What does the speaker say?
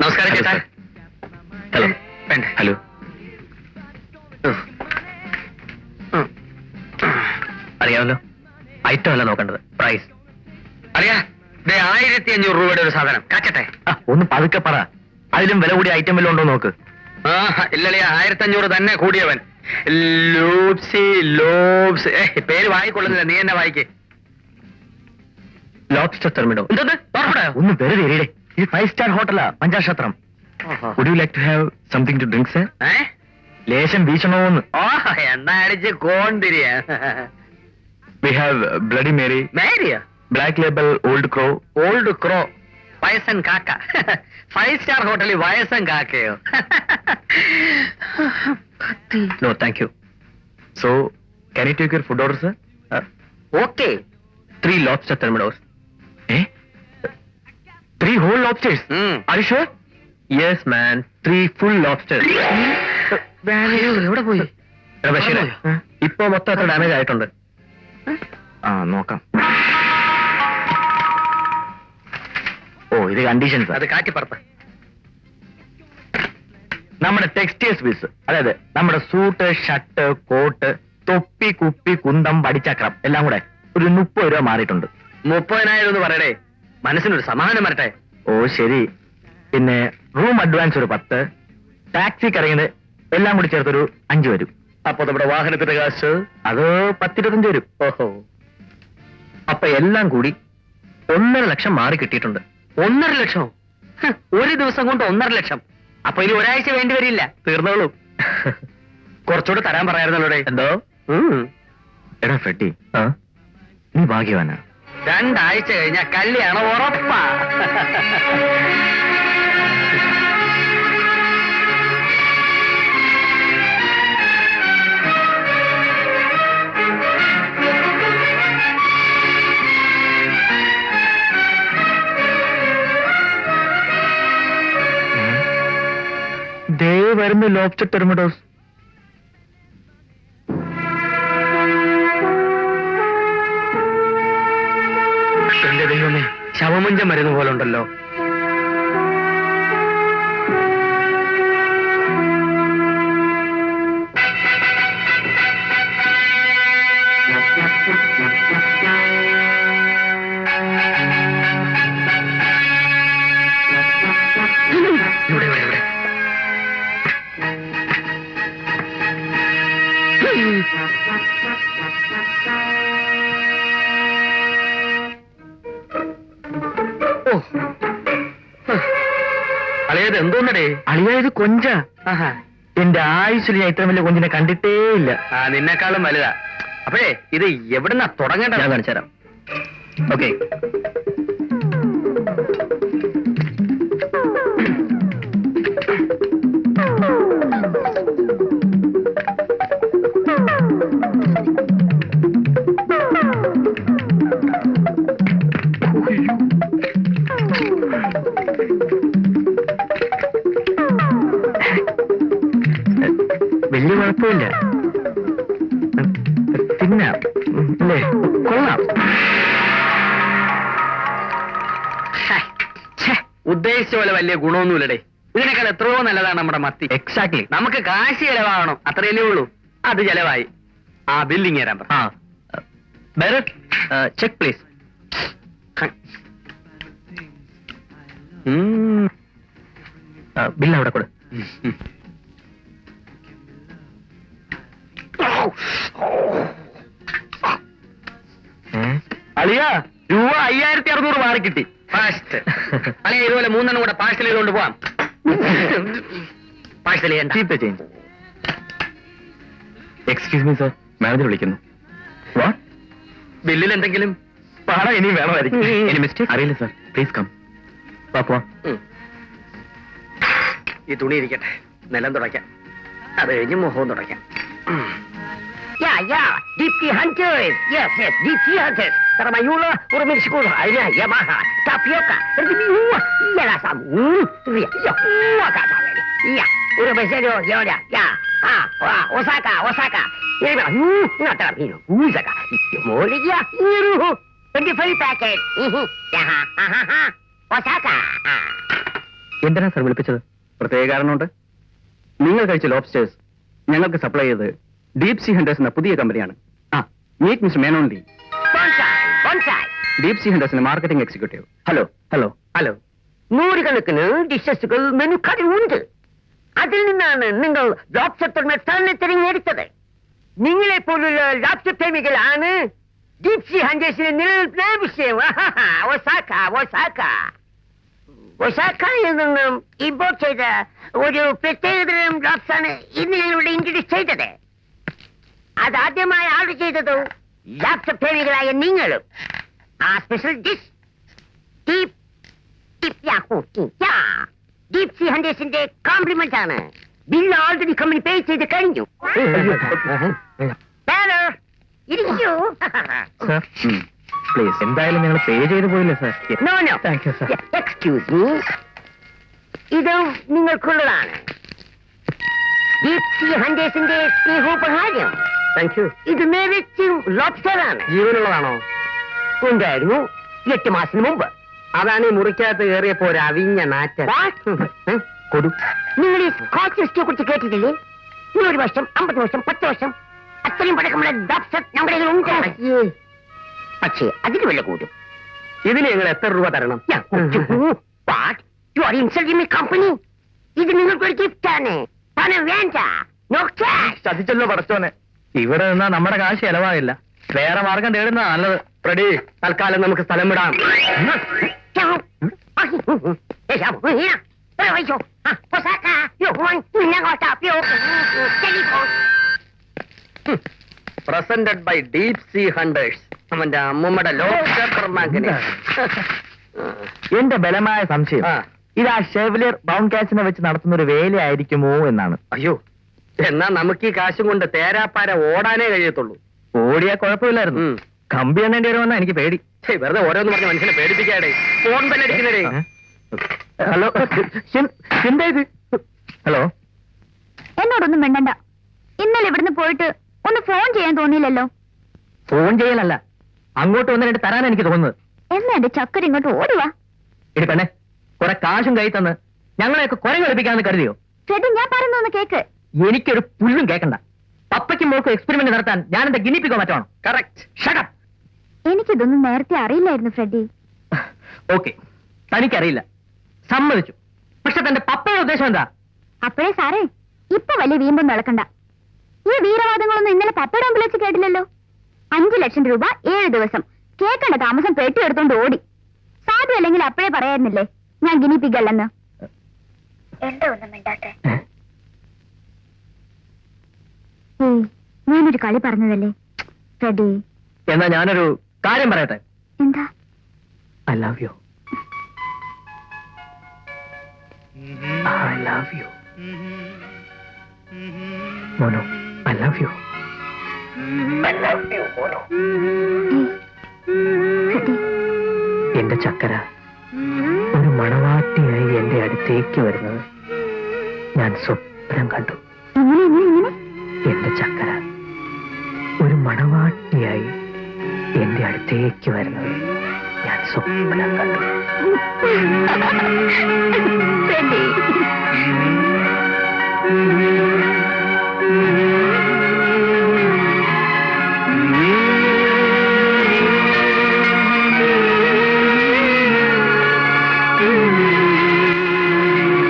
നമസ്കാരം ചേട്ടാ. ഹലോ വേണ്ട? ഹലോ അറിയാമല്ലോ? ഐറ്റം അല്ല നോക്കേണ്ടത്. പ്രൈസ് അറിയാ? ആയിരത്തി അഞ്ഞൂറ് രൂപയുടെ ഒരു സാധനം. കാച്ചട്ടെ. ഒന്ന് പതുക്കെ പറ. അതിലും വില കൂടിയ ഐറ്റം വല്ലതും ഉണ്ടോ നോക്ക്. ആ ഇല്ലളിയ ആയിരത്തി അഞ്ഞൂറ് തന്നെ കൂടിയവൻ. ലോബ്സ് ഏ പേര് വായിക്കൊള്ളുന്നില്ല. നീ എന്നെ വായിക്കേ. ലോബ്സ്റ്റർ ടെർമിനോ എന്തത് ഓർമ്മ ഒന്ന് വെറുതെ ഇരിടെ. ഇത് five star ഹോട്ടലാ പഞ്ചാക്ഷത്രം would you like to have something to drink sir ഏ ലേശം വീശണോന്ന് ഓ എണ്ണ അടിച്ച് കോണ്ടിരിയ we have bloody Mary മേരിയ black label old crow old crow വയസ്സൻ കാക്ക ഫൈവ് സ്റ്റാർ ഹോട്ടലിൽ വയസ്സൻ കാക്കയോ no thank you so can you take your food order sir okay three lobster thermidor ഏ three lobsters. Mm. Are you sure? Yes, man. Three full lobsters. എവിടെ പോയി? ഇപ്പൊ മൊത്തം എത്ര damage ആയിട്ടുണ്ട് ആ നോക്കാം. ഓ ഇത് കണ്ടീഷൻസ് അത് കാറ്റി പറപ്പ് നമ്മുടെ ടെക്സ്റ്റൈൽസ് ബിസ് അതായത് നമ്മുടെ സൂട്ട് ഷർട്ട് കോട്ട് തൊപ്പി കുപ്പി കുന്തം വടിച്ചക്രം എല്ലാം കൂടെ ഒരു മുപ്പത് രൂപ മാറിയിട്ടുണ്ട്. മുപ്പതിനായിരം എന്ന് പറയടേ. മനസ്സിനൊരു സമാധാനം വരട്ടെ? ഓ ശരി. പിന്നെ റൂം അഡ്വാൻസ് ഒരു പത്ത്. ടാക്സി കറങ്ങിയത് എല്ലാം കൂടി ചേർത്തൊരു അഞ്ചു വരും. അപ്പൊ നമ്മുടെ വാഹനത്തിന്റെ കാശ്? അത് പത്തിരുപത്തഞ്ച് വരും. ഓഹോ. അപ്പൊ എല്ലാം കൂടി ഒന്നര ലക്ഷം മാറി കിട്ടിയിട്ടുണ്ട്. ഒന്നര ലക്ഷം ഒരു ദിവസം കൊണ്ട് ഒന്നര ലക്ഷം. അപ്പൊ ഇനി ഒരാഴ്ച വേണ്ടി വരില്ല. തീർന്നോളൂ. കുറച്ചുകൂടെ തരാൻ പറയാറുന്നല്ലോടെ എന്തോ? എടാ ഫെട്ടി. നീ ഭാഗ്യവാനാ. രണ്ടാഴ്ച കഴിഞ്ഞ കല്യാണം ഉറപ്പാ. ദേ വരുന്നു ലോബ്സ്റ്റർ ടെർമിഡോസ്. ശവമഞ്ചം മരുന്ന് പോലെ ഉണ്ടല്ലോ അളിയത് എന്തോന്നടേ അളിയായത് ഇത് കൊഞ്ച. ആഹാ. എന്റെ ആയുസിൽ ഞാൻ ഇത്ര വലിയ കൊഞ്ചിനെ കണ്ടിട്ടേ ഇല്ല. ആ നിന്നെക്കാളും വലുതാ. അപ്പഴേ ഇത് എവിടുന്നാ തുടങ്ങേണ്ടത്? ഞാൻ കാണിച്ചു തരാം ഓക്കെ. തിന്നാം ഉം, അല്ലേ? കൊള്ളാം. ഉദ്ദേശിച്ച പോലെ വലിയ ഗുണമൊന്നുമില്ലടേ. ഇതിനേക്കാൾ എത്രയോ നല്ലതാണ് നമ്മുടെ മത്തി. എക്സാക്ട്ലി നമുക്ക് കാശ് ചെലവാകണം അത്രയല്ലേ ഉള്ളൂ. അത് ചെലവായി. ആ ബില്ലിങ് തരാൻ പറ. ആ. Check please. ബില്ല് അവിടെ കൊടു. അളിയ രൂപ അയ്യായിരത്തി അറുന്നൂറ് മാറി കിട്ടി. ഫാസ്റ്റ് അളിയ ഇതുപോലെ മൂന്നെണ്ണം കൂടെ പാഴ്സൽ ചെയ്തുകൊണ്ട് പോവാം. പാഴ്സൽ ചെയ്യണ്ട. Change excuse me sir manager വിളിക്കുന്നു. വാട്ട് ബില്ലിൽ എന്തെങ്കിലും? പാടാ ഇനി വേണമായിരിക്കും. ഇനി മിസ്റ്റേക്ക് അറിയില്ല സർ പ്ലീസ് കം പാപ്പോ ഈ തുണി ഇരിക്കട്ടെ. നിലം തുടയ്ക്കാം. അത് കഴിഞ്ഞ് മുഖവും തുടയ്ക്കാം. Yeah, yeah, deep Hunters. Yes, yes, die Hunters. Erdimiua, Yala Sam, Ya, Ya, Waka Sam, Ya, Urmeserio, Yoda, Ya, ha Wa, Osaka, Osaka, Yema, Yu, Natarapino, Usaka, Moriya, Iru. 25 packet. Yaha, ha, ha. Osaka. Ah. എന്തിനാ sir വിളിപ്പിച്ചത് പ്രത്യേക കാരണമുണ്ട് നിങ്ങൾ കഴിച്ച lobsters ഞങ്ങൾക്ക് supply ചെയ്ത് deep sea hunters എന്ന പുതിയ കമ്പനിയാണ് ആ meet mister Menon bonsai. Deep sea ഹണ്ടേഴ്സിന്റെ marketing executive. Hello hello hello. നൂറുകണക്കിന് ഡിഷസുകൾ മെനു ഉണ്ട് അതിൽ നിന്നാണ് നിങ്ങൾ ലോബ്സ്റ്റർ തന്നെ തിരഞ്ഞെടുത്തത്. നിങ്ങളെ പോലുള്ള ലോബ്സ്റ്റർ പ്രേമികളാണ് ഡീപ് സി ഹണ്ടേഴ്സിന് നിലനിൽക്കുന്ന വിഷയം ഒസാക്ക ഒസാക്ക. ഒസാക്കയിൽ നിന്നും ഇമ്പോർട്ട് ചെയ്ത ഒരു പ്രത്യേകതരം ലോബ്സാണ് ഇന്ന് ഞങ്ങളുടെ ഇൻട്രൊഡ്യൂസ് ചെയ്തത്. അതാദ്യമായി ഓർഡർ ചെയ്തത് ലോബ്സ്റ്റർ പ്രേമികളായ നിങ്ങളും ആ special dish deep deep yahoo ya. Deep sea ഹണ്ടേഴ്സിന്റെ compliment ആണ്. ബില്ല് ഓൾറെഡി കമ്പനി പേ ചെയ്ത് കഴിഞ്ഞു. Banner, ഇരിക്കൂ. സർ പ്ലീസ് എന്തായാലും ഞങ്ങൾ പേ ചെയ്ത് പോയില്ലേ sir no no thank you sir excuse me ഇത് നിങ്ങൾക്കുള്ളതാണ്. ഹണ്ടേഴ്സിന്റെ സ്നേഹോപഹാരം. താങ്ക് യു ഇത് നേരച്ചും ലോബ്സ്റ്ററാണ് ജീവനുള്ളതാണോ? ഉണ്ടായിരുന്നു എട്ട് മാസത്തിന് മുമ്പ്. അതാണ് ഈ മുറിക്കകത്ത് കയറിയപ്പോ ഒരു അവിഞ്ഞ നാറ്റ. കൊടു. നിങ്ങൾ ഈ സ്കോച്ച് ഹിസ്റ്ററിയെ കുറിച്ച് കേട്ടിട്ടില്ലേ? നൂറ് വർഷം അമ്പത് വർഷം പത്ത് വർഷം അത്രയും പഴക്കമുള്ള ഡോക്ടർ നമ്മുടെ കയ്യിലുണ്ട് പക്ഷേ അതിന് വില കൂടും. ഇതിന് ഞങ്ങൾ എത്ര രൂപ തരണം? കമ്പനി ഇത് നിങ്ങൾക്ക് ഒരു ഗിഫ്റ്റ് ആണ്. പണം വേണ്ട. ചതിച്ചല്ലോ പടച്ചോനെ. ഇവിടെ നിന്നാ നമ്മുടെ കാശ് ചെലവാകില്ല. വേറെ മാർഗം തേടുന്നതാ നല്ലത്. റെഡി. തൽക്കാലം നമുക്ക് സ്ഥലം വിടാം. Presented by deep sea hunters അവന്റെ അമ്മൂമ്മയുടെ ലോകർ മാഗിനെ എന്റെ ബലമായ സംശയം. ഇത് ആ ഷെവലിയർ ബൗൺ കാസിനെ വെച്ച് നടത്തുന്ന ഒരു വേലയായിരിക്കുമോ എന്നാണ്. അയ്യോ എന്നാ നമുക്ക് ഈ കാശും കൊണ്ട് തേരാപ്പാര ഓടാനേ കഴിയത്തുള്ളൂ. ഓടിയാ കുഴപ്പമില്ലായിരുന്നു. കമ്പി എണ്ണേണ്ടി വരുമെന്നാ എനിക്ക് പേടി. വെറുതെ ഓരോന്ന് പറഞ്ഞ് മനുഷ്യനെ പേടിപ്പിക്കാടേ ഫോൺ തന്നെ അടിക്കുന്നേ ഹലോ എന്താ ഇത്. ഹലോ. എന്നോടൊന്നും വേണ്ടണ്ട ഇന്നലെ ഇവിടുന്ന് പോയിട്ട് ഒന്ന് ഫോൺ ചെയ്യാൻ തോന്നിയില്ലല്ലോ. ഫോൺ ചെയ്യലല്ല. അങ്ങോട്ട് ഒന്ന് രണ്ട് തരാൻ എനിക്ക് തോന്നുന്നത്. എന്നാ എന്റെ ചക്കര ഇങ്ങോട്ട് ഓടുവാ എടുക്കണേ കൊറേ കാശും കൈ തന്ന് ഞങ്ങളെയൊക്കെ കുറെ കളിപ്പിക്കാന്ന് കരുതിയോ? ചേട്ടൻ ഞാൻ പറയുന്നൊന്ന് കേക്ക്. എനിക്കൊരു പുല്ലും കേൾക്കണ്ട പപ്പയ്ക്കും മോൾക്കും എക്സ്പെരിമെന്റ് നടത്താൻ ഞാൻ എന്താ ഗിനിപ്പിക്കോ മറ്റാണോ കറക്റ്റ് എനിക്കിതൊന്നും നേരത്തെ അറിയില്ലായിരുന്നു ഫ്രെഡി. ഓക്കെ തനിക്കറിയില്ല. സമ്മതിച്ചു. പക്ഷെ തന്റെ പപ്പയുടെ ഉദ്ദേശം എന്താ? അപ്പോഴേ സാറേ ഇപ്പൊ വലിയ വീമ്പം നടക്കണ്ട ഈ വീരവാദങ്ങളൊന്നും ഇന്നലെ പപ്പയുടെ മുമ്പിൽ വെച്ച് കേട്ടില്ലല്ലോ? അഞ്ചു ലക്ഷം രൂപ ഏഴ് ദിവസം. കേൾക്കേണ്ട താമസം പെട്ടി ഓടി. ഓടി സാധ്യല്ലെങ്കിൽ അപ്പോഴേ പറയായിരുന്നില്ലേ ഞാൻ ഗിനിപ്പിക്കല്ലെന്ന് എന്താ ഒന്നും മിണ്ടാത്തെ. ഞാനൊരു കളി പറഞ്ഞതല്ലേ? റെഡി. എന്നാ ഞാനൊരു കാര്യം പറയട്ടെ? എന്താ? I love you I love you മോനോ ഐ ലവ് യു ഏയ്, ഫ്രെഡി എന്റെ ചക്കര ഒരു മണവാട്ടിയായി എന്റെ അടുത്തേക്ക് വരുന്നത് ഞാൻ സ്വപ്നം കണ്ടു. ചക്കര. ഒരു മണവാട്ടിയായി എന്റെ അടുത്തേക്ക് വരുന്നത് ഞാൻ സ്വപ്നം കണ്ടു.